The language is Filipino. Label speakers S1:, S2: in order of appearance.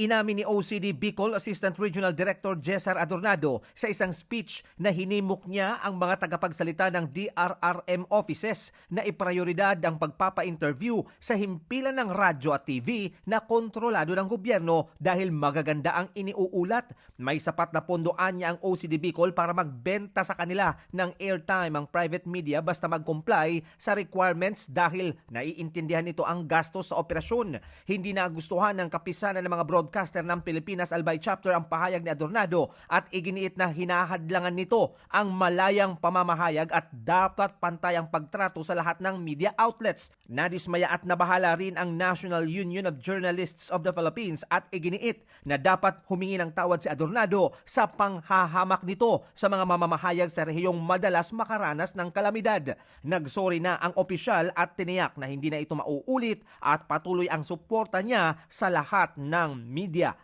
S1: Inamin ni OCD Bicol Assistant Regional Director Cesar Adornado sa isang speech na hinimok niya ang mga tagapagsalita ng DRRM offices na iprioridad ang pagpapa-interview sa himpilan ng radyo at TV na kontrolado ng gobyerno dahil magaganda ang iniuulat. May sapat na pondoan niya ang OCD Bicol para magbenta sa kanila ng airtime ang private media basta mag-comply sa requirements dahil naiintindihan nito ang gastos sa operasyon. Hindi nagustuhan ng kapisanan ng mga broadcaster ng Pilipinas Albay Chapter ang pahayag ni Adornado at iginiit na hinahadlangan nito ang malayang pamamahayag at dapat pantay ang pagtrato sa lahat ng media outlets. Nadismaya at nabahala rin ang National Union of Journalists of the Philippines at iginiit na dapat humingi ng tawad si Adornado sa panghahamak nito sa mga mamamahayag sa rehiyong madalas makaranas ng kalamidad. Nagsorry na ang opisyal at tiniyak na hindi na ito mauulit at patuloy ang suporta niya sa lahat ng media.